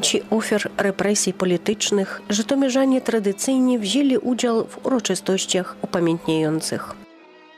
pamięci ofiar represji politycznych żytomierzanie tradycyjnie wzięli udział w uroczystościach upamiętniających.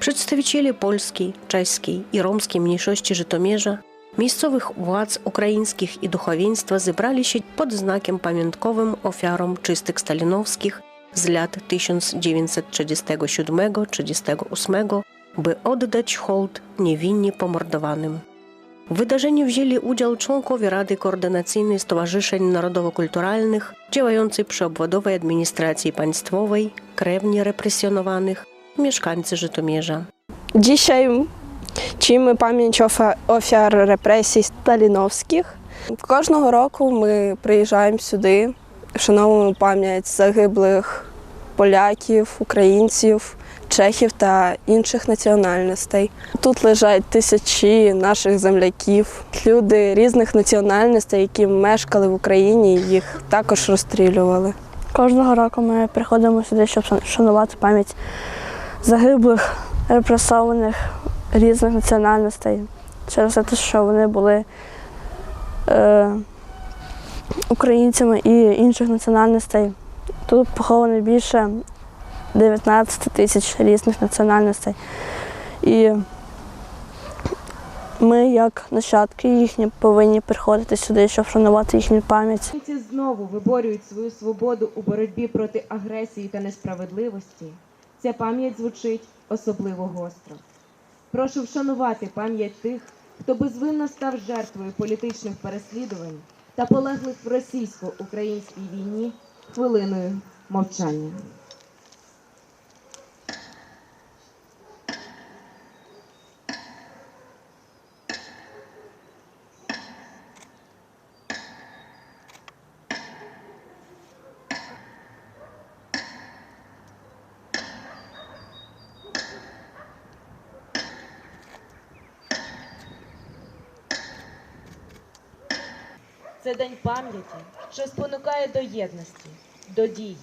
Przedstawiciele polskiej, czeskiej i romskiej mniejszości Żytomierza, miejscowych władz ukraińskich i duchowieństwa zebrali się pod znakiem pamiątkowym ofiarom czystek stalinowskich z lat 1937-38, by oddać hołd niewinnie pomordowanym. W wydarzeniu wzięli udział członkowie Rady Koordynacyjnej Stowarzyszeń Narodowo-Kulturalnych działającej przy obwodowej administracji państwowej, krewni represjonowanych, mieszkańcy Żytomierza. Dzisiaj чуємо пам'ять офа- офіар репресій сталіновських. Кожного року ми приїжджаємо сюди, вшановуємо пам'ять загиблих поляків, українців, чехів та інших національностей. Тут лежать тисячі наших земляків, люди різних національностей, які мешкали в Україні, їх також розстрілювали. Кожного року ми приходимо сюди, щоб шанувати пам'ять загиблих, репресованих різних національностей через те, що вони були е, українцями і інших національностей. Тут поховано більше 19 тисяч різних національностей. І ми, як нащадки їхні, повинні приходити сюди, щоб шанувати їхню пам'ять. Українці знову виборюють свою свободу у боротьбі проти агресії та несправедливості. Ця пам'ять звучить особливо гостро. Прошу вшанувати пам'ять тих, хто безвинно став жертвою політичних переслідувань та полеглих в російсько-українській війні хвилиною мовчання. Це день пам'яті, що спонукає до єдності, до дії,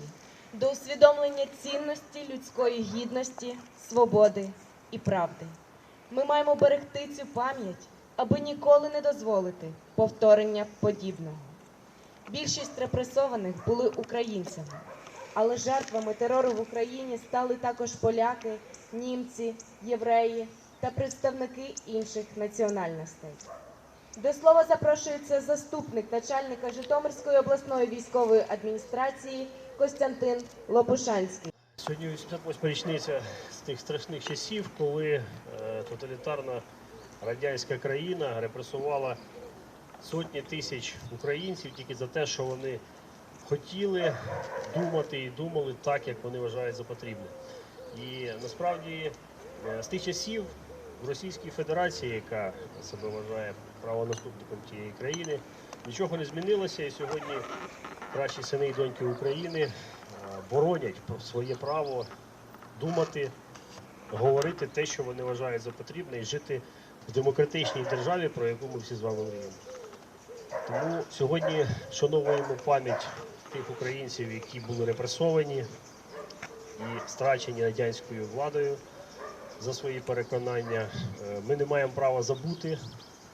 до усвідомлення цінності людської гідності, свободи і правди. Ми маємо берегти цю пам'ять, аби ніколи не дозволити повторення подібного. Більшість репресованих були українцями, але жертвами терору в Україні стали також поляки, німці, євреї та представники інших національностей. До слова запрошується заступник начальника Житомирської обласної військової адміністрації Костянтин Лопушанський. Сьогодні 88 річниця з тих страшних часів, коли е, тоталітарна радянська країна репресувала сотні тисяч українців тільки за те, що вони хотіли думати і думали так, як вони вважають за потрібне. І насправді е, з тих часів в Російській Федерації, яка себе вважає правонаступником тієї країни, нічого не змінилося. І сьогодні кращі сини і доньки України е, боронять своє право думати, говорити те, що вони вважають за потрібне, і жити в демократичній державі, про яку ми всі з вами мріємо. Тому сьогодні вшановуємо пам'ять тих українців, які були репресовані і страчені радянською владою за свої переконання. Е, Ми не маємо права забути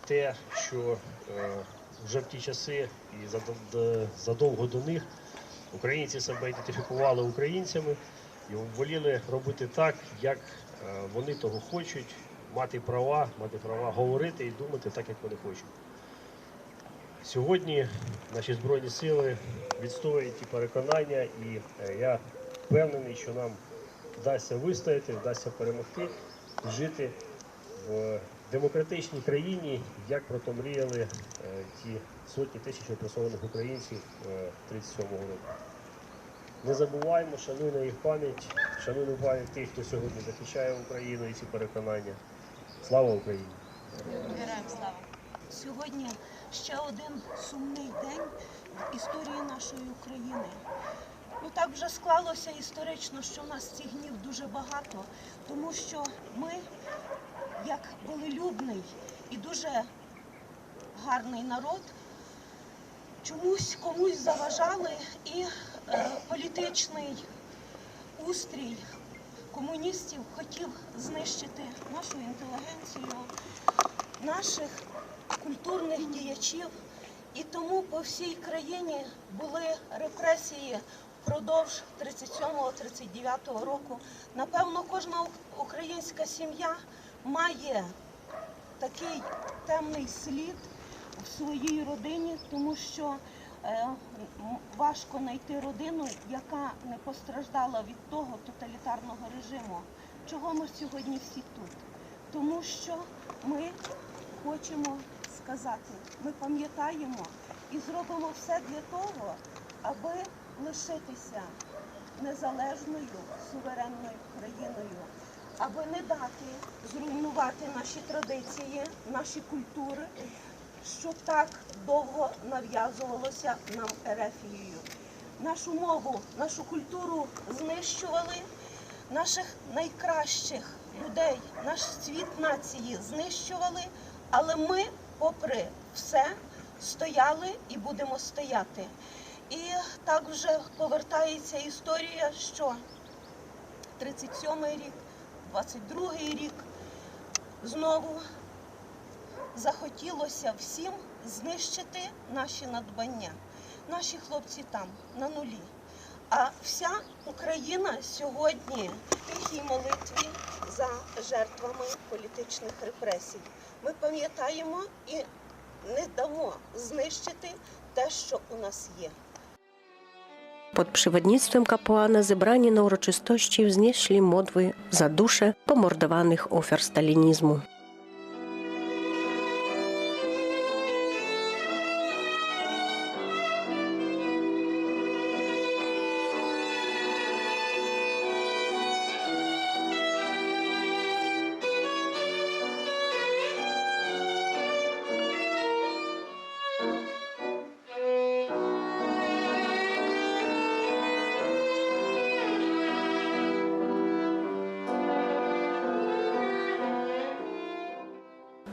те, що е, вже в ті часи і задовго до них українці себе ідентифікували українцями і воліли робити так, як е, вони того хочуть, мати права, мати права говорити і думати так, як вони хочуть. Сьогодні наші збройні сили відстоюють ті переконання, і е, я впевнений, що нам вдасться вистояти, вдасться перемогти жити в демократичній країні, як про то мріяли е, ті сотні тисяч репресованих українців е, 37-го року. Не забуваємо, шануємо їх пам'ять, шануємо пам'ять тих, хто сьогодні захищає Україну і ці переконання. Слава Україні! Сьогодні ще один сумний день в історії нашої України. Ну так вже склалося історично, що в нас цих днів дуже багато, тому що ми, як волелюбний і дуже гарний народ, чомусь комусь заважали і е, політичний устрій комуністів хотів знищити нашу інтелігенцію, наших культурних діячів. І тому по всій країні були репресії впродовж 37-39 року. Напевно, кожна українська сім'я має такий темний слід в своїй родині, тому що е, важко знайти родину, яка не постраждала від того тоталітарного режиму. Чого ми сьогодні всі тут? Тому що ми хочемо сказати, ми пам'ятаємо і зробимо все для того, аби лишитися незалежною суверенною країною, аби не дати зруйнувати наші традиції, наші культури, що так довго нав'язувалося нам Ерефією. Нашу мову, нашу культуру знищували, наших найкращих людей, наш світ нації знищували, але ми, попри все, стояли і будемо стояти. І так вже повертається історія, що 37-й рік, 22-й рік знову захотілося всім знищити наші надбання. Наші хлопці там на нулі. А вся Україна сьогодні в тихій молитві за жертвами політичних репресій. Ми пам'ятаємо і не дамо знищити те, що у нас є. Pod przewodnictwem kapłana zebrani na uroczystości wznieśli modły za dusze pomordowanych ofiar stalinizmu.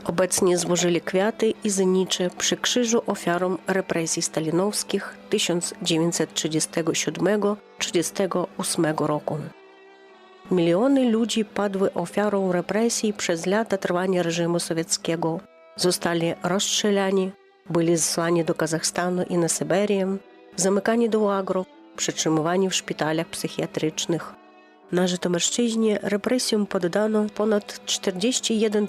Obecnie złożyli kwiaty i znicze przy krzyżu ofiarom represji stalinowskich 1937-38 roku. Miliony ludzi padły ofiarą represji przez lata trwania reżimu sowieckiego. Zostali rozstrzelani, byli zesłani do Kazachstanu i na Syberię, zamykani do łagrów, przetrzymywani w szpitalach psychiatrycznych. Na Żytomierszczyźnie represjom poddano ponad 41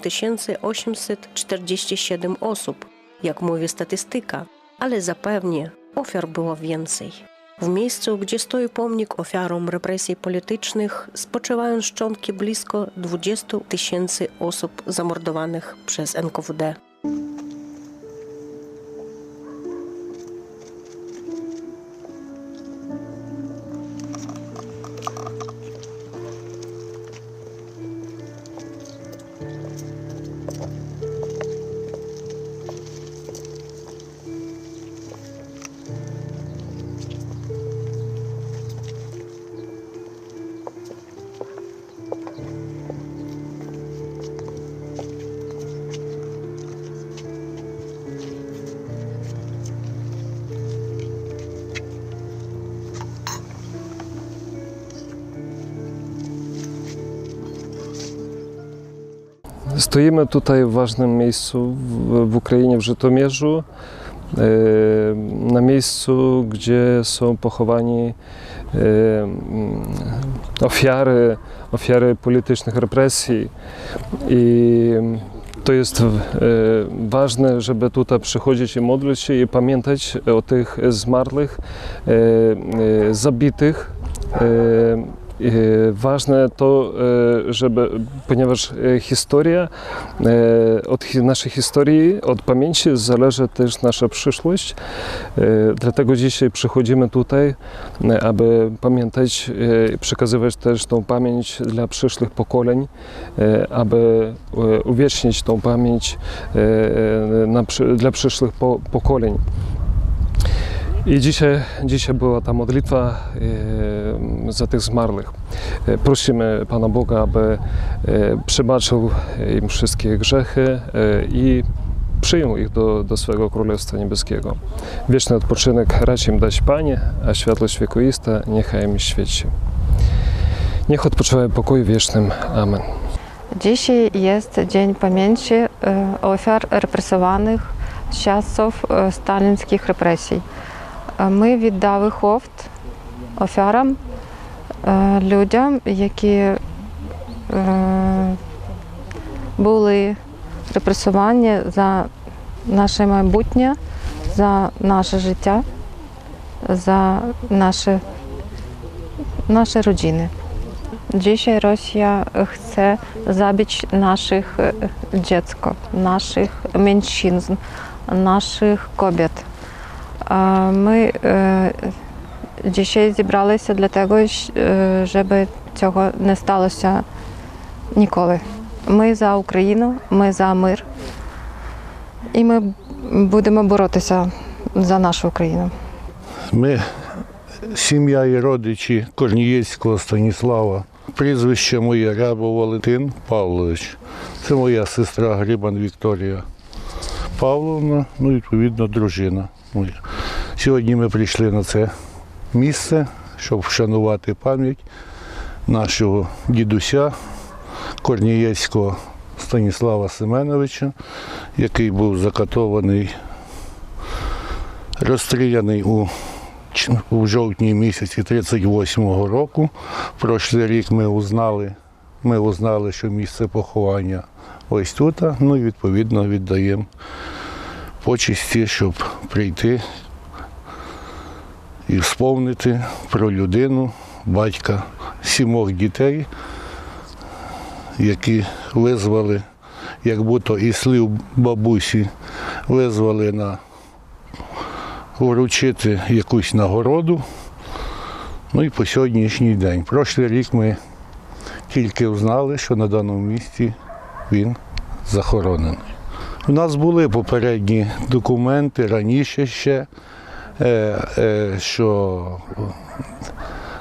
847 osób, jak mówi statystyka, ale zapewnie ofiar było więcej. W miejscu, gdzie stoi pomnik ofiarom represji politycznych, spoczywają szczątki blisko 20 tysięcy osób zamordowanych przez NKWD. Stoimy tutaj w ważnym miejscu w, w Ukrainie, w Żytomierzu, e, na miejscu, gdzie są pochowani e, mm, ofiary, ofiary politycznych represji. I to jest e, ważne, żeby tutaj przychodzić i modlić się i pamiętać o tych zmarłych, zabitych. E, Ważne to, e, żeby, ponieważ e, historia, od naszej historii, od pamięci zależy też nasza przyszłość. Dlatego dzisiaj przychodzimy tutaj, aby pamiętać i przekazywać też tą pamięć dla przyszłych pokoleń, aby uwiecznić tą pamięć dla przyszłych po, pokoleń. I dzisiaj, dzisiaj była ta modlitwa e, za tych zmarłych. E, prosimy Pana Boga, aby e, przebaczył im wszystkie grzechy i przyjął ich do, do swojego Królestwa Niebieskiego. Wieczny odpoczynek racz im dać Panie, a światłość wiekuista niechaj im świeci. Niech odpoczywają w pokoju wiecznym. Amen. Dzisiaj jest Dzień Pamięci ofiar represowanych z czasów stalinskich represji. Е, Ми віддали ховт офярам, е, людям, які е, були репресовані за наше майбутнє, за наше життя, за nasze, nasze rodziny. Dzisiaj Rosja chce zabić e, dziecko, naszych mężczyzn, naszych kobiet. A My e, dzisiaj для того, е, щоб цього не сталося ніколи. Ми за Україну, ми за мир, і ми будемо боротися за нашу Україну. Ми сім'я і родичі Корнієцького Станіслава. Прізвище моє Рябов Валентин Павлович. Це моя сестра Грибан Вікторія Павловна, ну відповідно дружина. Сьогодні ми прийшли на це місце, щоб вшанувати пам'ять нашого дідуся Корнієцького Станіслава Семеновича, який був закатований розстріляний у, у жовтні місяці 38-го року. Прошлий рік ми узнали, ми узнали, що місце поховання ось тут. Ну і відповідно віддаємо почесті, щоб прийти і сповнити про людину, батька сімох дітей, які визвали, як будто і слів бабусі, визвали на вручити якусь нагороду. Ну і по сьогоднішній день. Прошлий рік ми тільки узнали, що на даному місці він захоронений. У нас були попередні документи раніше ще, е, е, що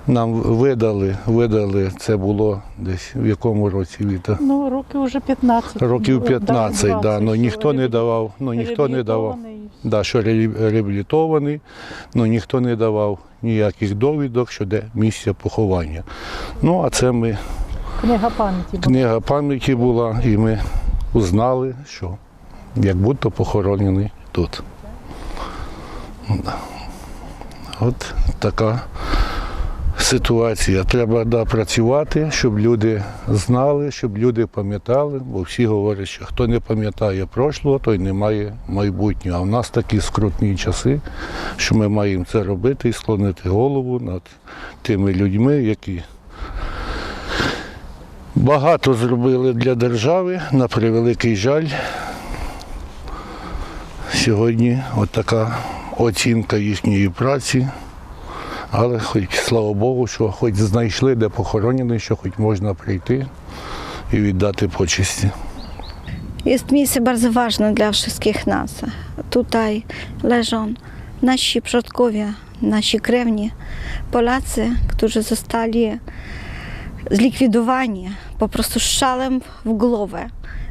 нам видали, видали, це було десь в якому році Віта? Ну, років вже 15. Років Да, 15, да, 20, ну ніхто не давав, ну ніхто не давав. Да, що реабілітований, але ніхто не давав ніяких довідок щодо місця поховання. Ну, а це ми, Книга пам'яті. була. книга пам'яті була, і ми узнали, що як будто похоронений тут. От така ситуація. Треба да, працювати, щоб люди знали, щоб люди пам'ятали, бо всі говорять, що хто не пам'ятає прошлого, той не має майбутнього. А в нас такі скрутні часи, що ми маємо це робити і склонити голову над тими людьми, які багато зробили для держави, на превеликий жаль. Сьогодні така оцінка їхньої праці. Але хоч слава Богу, що хоч знайшли, де похоронений, що хоч можна прийти і віддати. Jest miejsce bardzo ważne dla wszystkich nas. Tutaj leżą nasi przodkowie, nasi krewni, Polacy, którzy zostali zlikwidowani po prostu strzałem w głowę,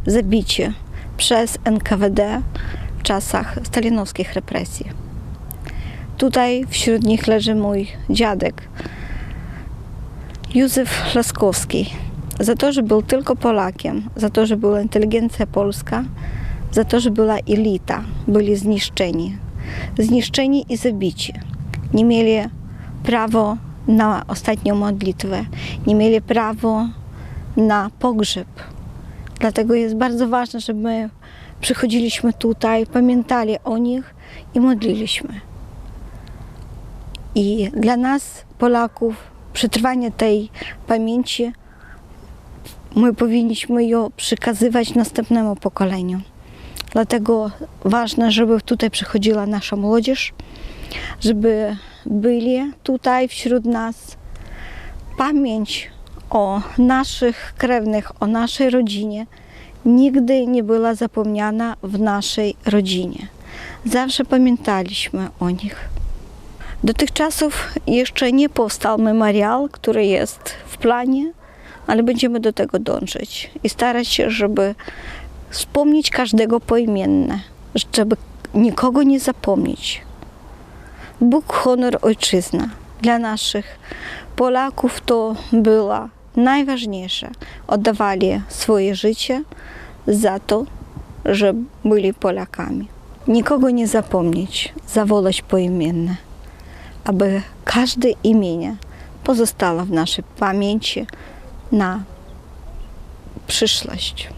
zabici przez NKWD w czasach stalinowskich represji. Tutaj wśród nich leży mój dziadek, Józef Laskowski, za to, że był tylko Polakiem, za to, że była inteligencja polska, za to, że była elita, byli zniszczeni. Zniszczeni i zabici. Nie mieli prawa na ostatnią modlitwę, nie mieli prawa na pogrzeb. Dlatego jest bardzo ważne, żeby my przychodziliśmy tutaj, pamiętali o nich i modliliśmy. I dla nas, Polaków, przetrwanie tej pamięci my powinniśmy ją przekazywać następnemu pokoleniu. Dlatego ważne, żeby tutaj przychodziła nasza młodzież, żeby byli tutaj wśród nas. Pamięć o naszych krewnych, o naszej rodzinie nigdy nie była zapomniana w naszej rodzinie. Zawsze pamiętaliśmy o nich. Do tych czasów jeszcze nie powstał memorial, który jest w planie, ale będziemy do tego dążyć i starać się, żeby wspomnieć każdego poimienne, żeby nikogo nie zapomnieć. Bóg, honor, ojczyzna dla naszych Polaków to była najważniejsze. Oddawali swoje życie za to, że byli Polakami. nikogo nie zapomnieć, zawołać poimienne, aby każde imię pozostało w naszej pamięci na przyszłość.